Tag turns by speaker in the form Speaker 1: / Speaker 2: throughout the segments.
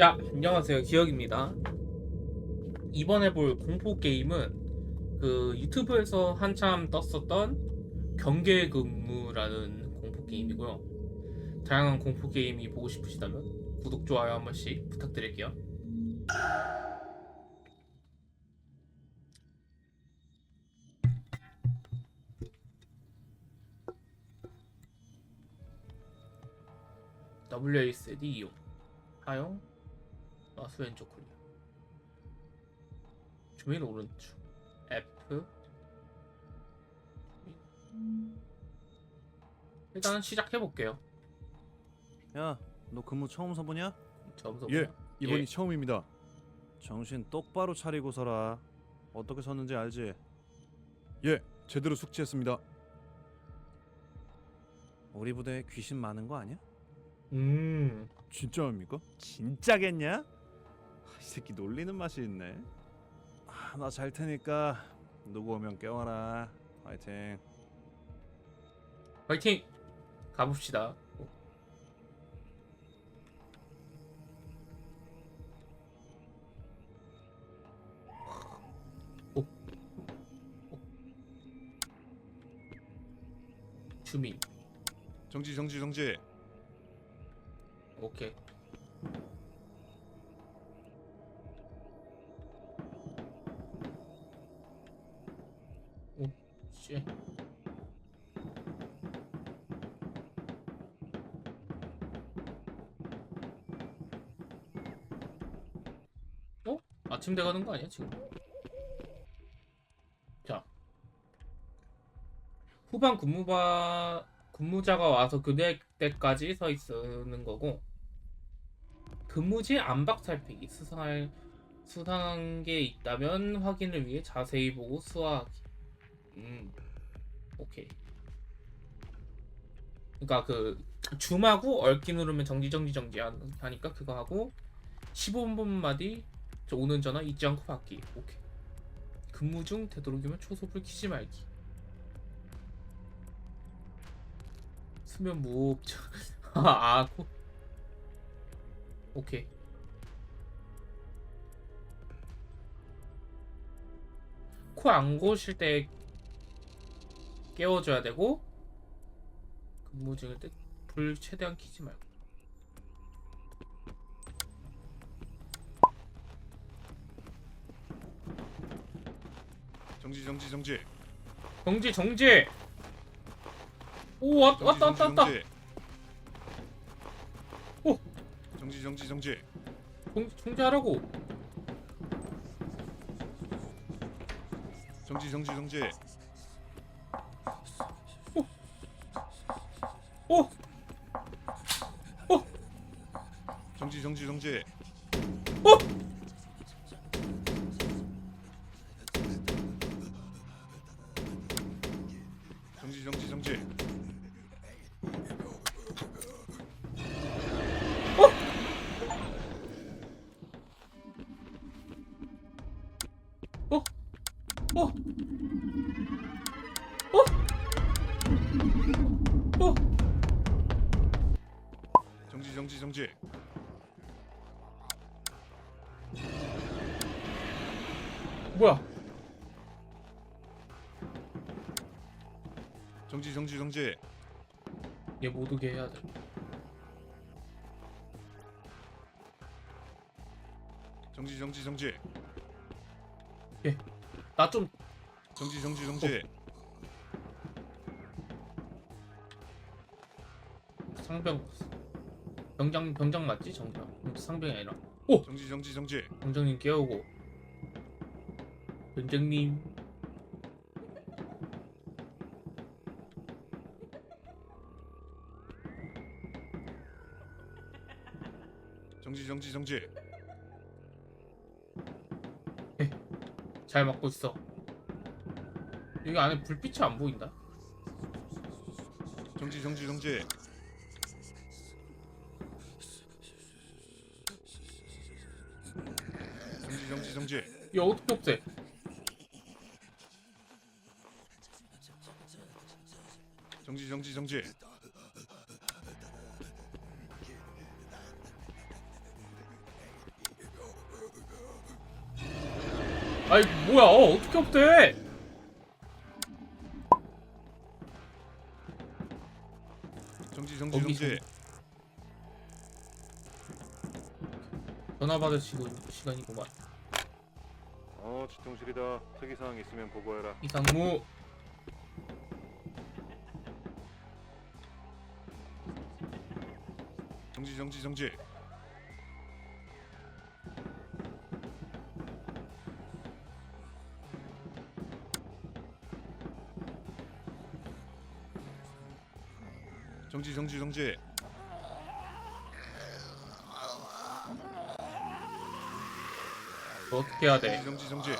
Speaker 1: 자, 안녕하세요. 기혁입니다. 이번에 볼 공포 게임은 그 유튜브에서 한참 떴었던 경계 근무라는 공포 게임이고요. 다양한 공포 게임이 보고 싶으시다면 구독, 좋아요 한 번씩 부탁드릴게요. WASD 이용 사용 마우스 왼쪽 클릭 주민 오른쪽 F 일단은 시작해 볼게요.
Speaker 2: 야, 너 근무 처음 서보냐?
Speaker 1: 점수
Speaker 3: 예, 이번이
Speaker 1: 예.
Speaker 3: 처음입니다.
Speaker 2: 정신 똑바로 차리고 서라. 어떻게 섰는지 알지?
Speaker 3: 예, 제대로 숙지했습니다.
Speaker 2: 우리 부대에 귀신 많은 거 아니야?
Speaker 1: 음
Speaker 3: 진짜입니까?
Speaker 2: 진짜겠냐? 아, 이 새끼 놀리는 맛이 있네. 아, 나 잘 테니까 누구 오면 깨워라. 파이팅.
Speaker 1: 파이팅 가봅시다. 오. 오. 주민
Speaker 3: 정지, 정지, 정지.
Speaker 1: 오케이. 아침 돼 가는 거 아니야, 지금? 자. 후반 근무바 근무자가 와서 그대 때까지 서 있는 거고 근무지 안박 살피기 수상할 수상한 게 있다면 확인을 위해 자세히 보고 수화하기. 음, 오케이. 그러니까 그 줌하고 얽기 누르면 정지 정지 정지 한- 하니까 그거 하고 15분 마디 저 오는 전화 잊지 않고 받기. 오케이. 근무 중 되도록이면 초소불 켜지 말기. 수면 무호흡. 아, 코. 오케이. 코 안 고실 때 깨워줘야 되고 근무 중일 때 불 최대한 켜지 말고.
Speaker 3: 정지, 정지, 정지.
Speaker 1: 정지 정지. 오 왔,
Speaker 3: 정지,
Speaker 1: 왔다 왔다 왔다.
Speaker 3: 정지.
Speaker 1: 오.
Speaker 3: 정지, 정지, 정지.
Speaker 1: 정, 정지하라고.
Speaker 3: 정지, 정지, 정지.
Speaker 1: 오.
Speaker 3: 정지, 정지, 정지.
Speaker 1: 어? 어? 어? 어?
Speaker 3: 정지, 정지, 정지.
Speaker 1: 뭐야?
Speaker 3: 정지, 정지, 정지.
Speaker 1: 얘 못 오게 해야 돼.
Speaker 3: 정지, 정지, 정지.
Speaker 1: 나 좀
Speaker 3: 정지, 정지, 정지.
Speaker 1: 상병 병장 병장 맞지? 정장 상병이 아니라. 오
Speaker 3: 정지, 정지, 정지.
Speaker 1: 병장님 깨우고. 병장님.
Speaker 3: 정지, 정지, 정지.
Speaker 1: 잘 막고 있어. 여기 안에 불빛이 안 보인다.
Speaker 3: 정지, 정지, 정지. 정지, 정지, 정지.
Speaker 1: 얘 어떻게 없애?
Speaker 3: 정지, 정지, 정지.
Speaker 1: 뭐야 어, 어떻게 없대
Speaker 3: 정지 정지
Speaker 1: 거기
Speaker 3: 정지.
Speaker 1: 전화 받을 시간, 시간이구만
Speaker 2: 어 지통실이다. 특이 사항 있으면 보고해라.
Speaker 1: 이상무
Speaker 3: 정지 정지 정지. 정지 정지 정지.
Speaker 1: 너 어떻게 해야 돼?
Speaker 3: 정지 정지.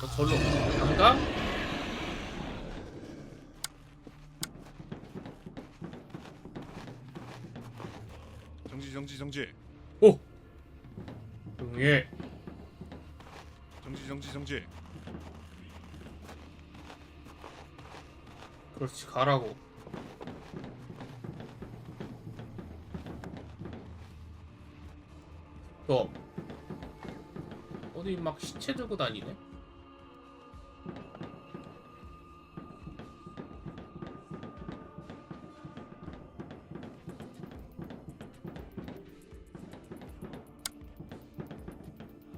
Speaker 1: 너 절로 안 가?
Speaker 3: 정지 정지 정지.
Speaker 1: 오! 해
Speaker 3: 정지 정지 정지.
Speaker 1: 그렇지 가라고 너 어디 막 시체 들고 다니네?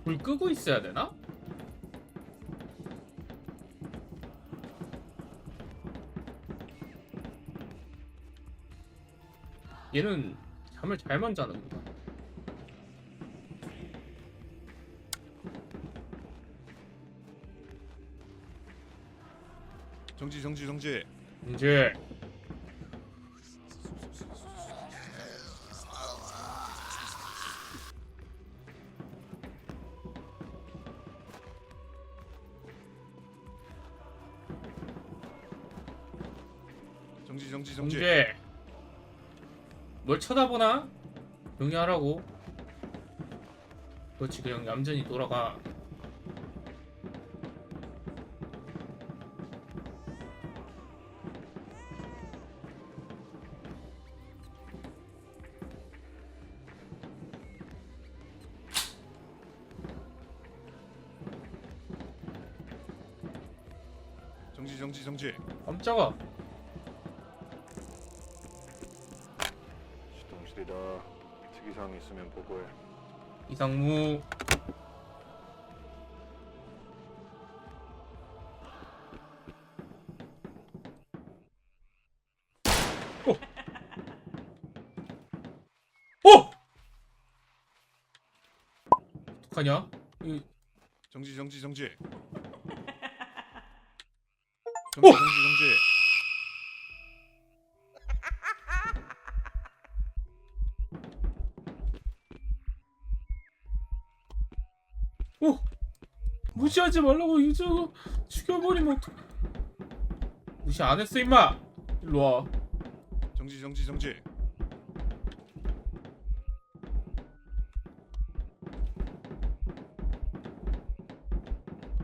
Speaker 1: 불 끄고 있어야 되나? 얘는 잠을 잘만 자는구나.
Speaker 3: 정지 정지 정지.
Speaker 1: 이제
Speaker 3: 정지 정지 정지.
Speaker 1: 이제 뭘 쳐다보나? 조용히 하라고. 그렇지 그냥 얌전히 돌아가.
Speaker 3: 정지 정지 정지.
Speaker 1: 깜짝아.
Speaker 2: 지통실이다. 특이사항 있으면 보고해.
Speaker 1: 이상무. 어! 어! 어떡하냐? 이
Speaker 3: 정지 정지 정지. 정지
Speaker 1: 오!
Speaker 3: 정지 정지.
Speaker 1: 어! 무시하지 말라고 이거 죽여버리면 어떡 무시 안 했어 임마 일로와
Speaker 3: 정지 정지 정지.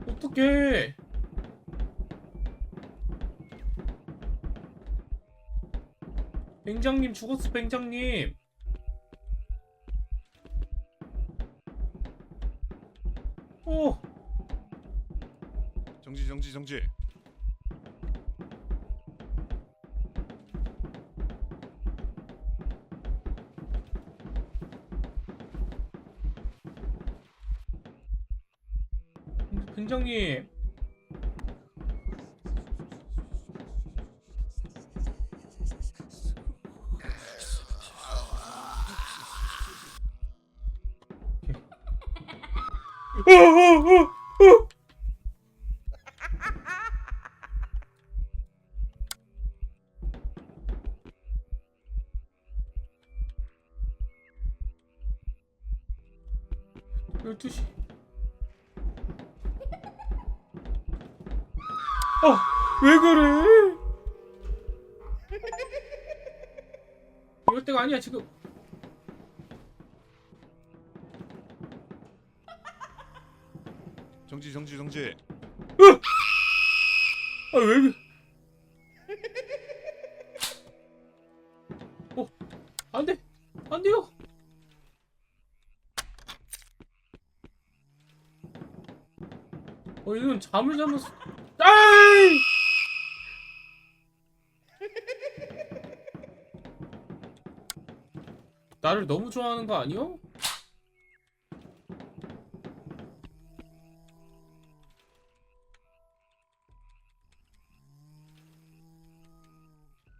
Speaker 1: 어떡해 뱅장님 죽었어 뱅장님. 오.
Speaker 3: 정지 정지 정지.
Speaker 1: 뱅장님 12시. 아, 왜 그래? 이럴 때가 아니야, 지금.
Speaker 3: 정지 정지 정지.
Speaker 1: 아, 왜 그래? 어, 안 돼. 안 돼요. 어 이건 잠을 자면서 아이! 나를 너무 좋아하는 거 아니요?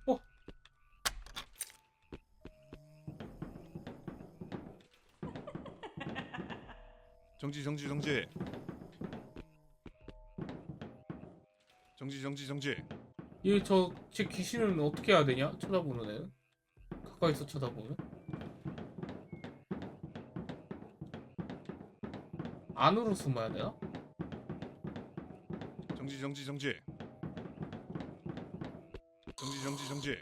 Speaker 1: 어
Speaker 3: 정지 정지 정지. 정지 정지 정지.
Speaker 1: 얘저제 귀신은 어떻게 해야 되냐? 쳐다보는 애는 가까이서 쳐다보면 안으로 숨어야 되나?
Speaker 3: 정지 정지 정지. 정지 정지 정지.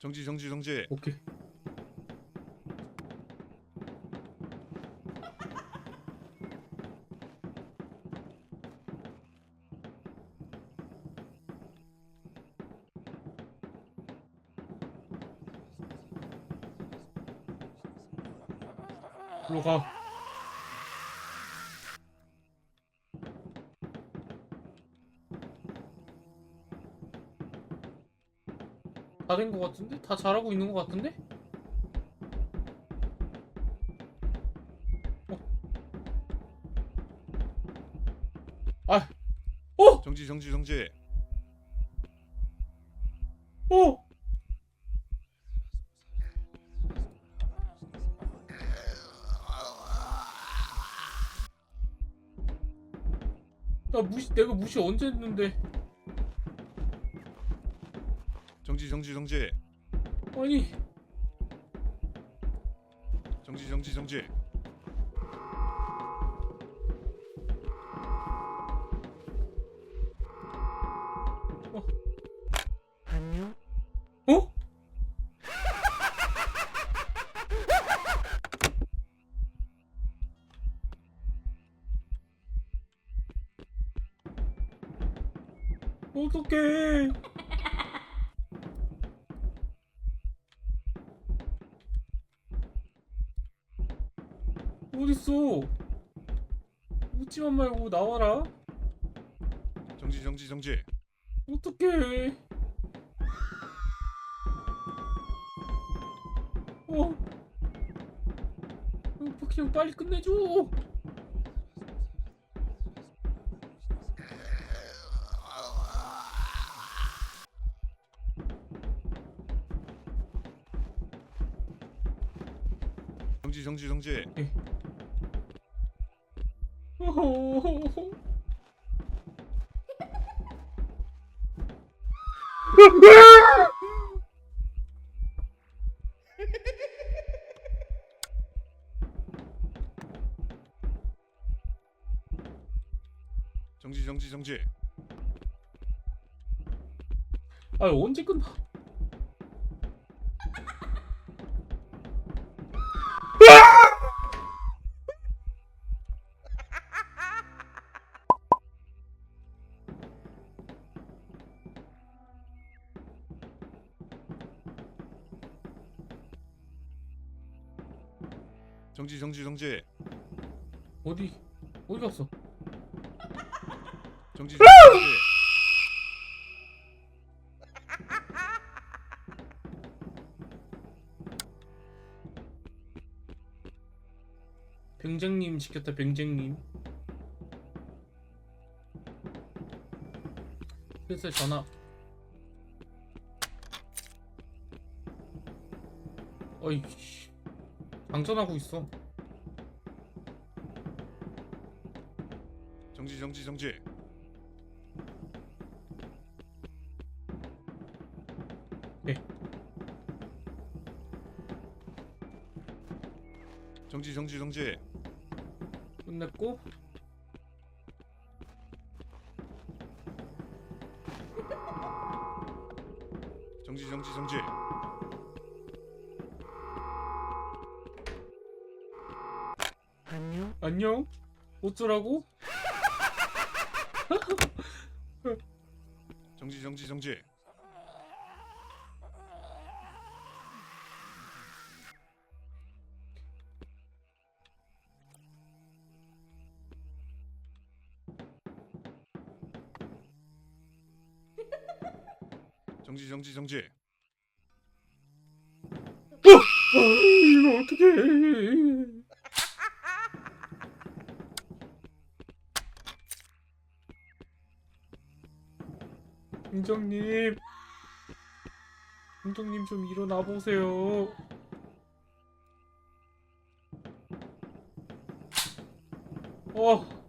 Speaker 3: 정지 정지 정지.
Speaker 1: 오케이. 일로 가. 다 된 것 같은데? 다 잘하고 있는 것 같은데? 어. 아, 어,
Speaker 3: 정지 정지 정지.
Speaker 1: 어. 나 무시, 내가 무시 언제 했는데?
Speaker 3: 정지 정지 정지.
Speaker 1: 아니,
Speaker 3: 정지 정지 정지.
Speaker 1: 어떡해. 어딨어? 웃지만 말고 나와라.
Speaker 3: 정지 정지 정지.
Speaker 1: 어떡해. 어. 어, 그냥 빨리 끝내줘.
Speaker 3: 정지 정지 정지.
Speaker 1: 어허허허.
Speaker 3: 정지 정지 정지.
Speaker 1: 아 언제 끝나?
Speaker 3: 정지 정지 정지.
Speaker 1: 어디 어디 갔어?
Speaker 3: 정지 정지.
Speaker 1: 병쟁님 시켰다 병쟁님. 그래서 전화. 어이 씨. 방전하고 있어.
Speaker 3: 정지 정지 정지.
Speaker 1: 네.
Speaker 3: 정지 정지 정지.
Speaker 1: 끝냈고
Speaker 3: 정지 정지 정지.
Speaker 1: 안녕? 어쩌라고?
Speaker 3: 정지 정지 정지. 정지 정지 정지. 어!
Speaker 1: 아, 이거 어떻게? 공정님. 공정님 좀 일어나 보세요. 어.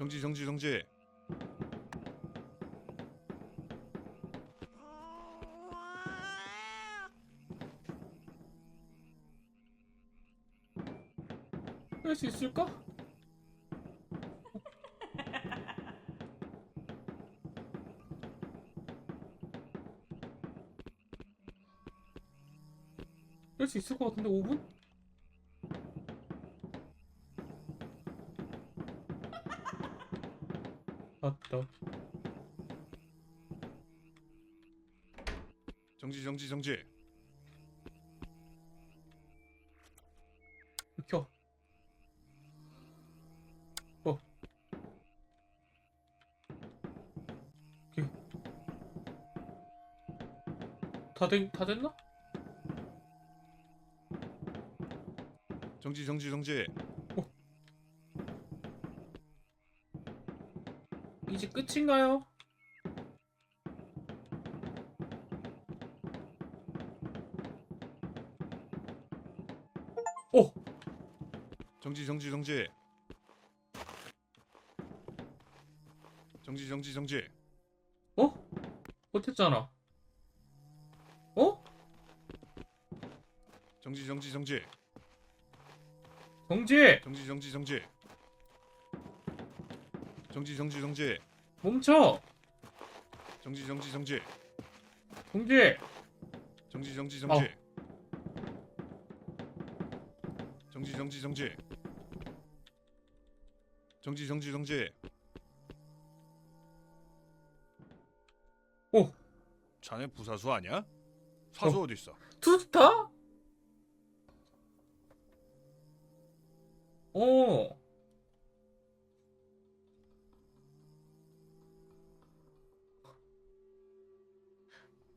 Speaker 3: 정지 정지 정지.
Speaker 1: 할 수 있을까? 할 수 있을 것 같은데 5분? 맞다.
Speaker 3: 정지 정지 정지.
Speaker 1: 켜. 어. 오케이. 다 된, 다 됐나?
Speaker 3: 정지 정지 정지.
Speaker 1: 이제 끝인가요? 오!
Speaker 3: 정지 정지 정지. 정지 정지 정지.
Speaker 1: 어? 못했잖아. 어?
Speaker 3: 정지 정지 정지.
Speaker 1: 정지!
Speaker 3: 정지 정지 정지. 정지 정지 정지.
Speaker 1: 멈춰!
Speaker 3: 정지 정지 정지.
Speaker 1: 정지!
Speaker 3: 정지 정지 정지. 정지 정지 정지. 정지 정지 정지.
Speaker 1: 오!
Speaker 3: 자네 부사수 아니야? 사수 어. 디 있어?
Speaker 1: 투스타? 어.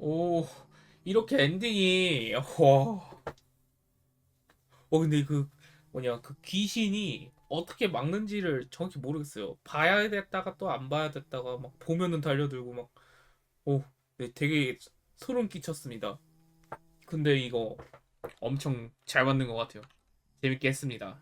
Speaker 1: 오, 이렇게 엔딩이, 와. 어, 근데 그, 뭐냐, 그 귀신이 어떻게 막는지를 정확히 모르겠어요. 봐야 됐다가 또 안 봐야 됐다가 막 보면은 달려들고 막, 오, 네, 되게 소름 끼쳤습니다. 근데 이거 엄청 잘 만든 것 같아요. 재밌게 했습니다.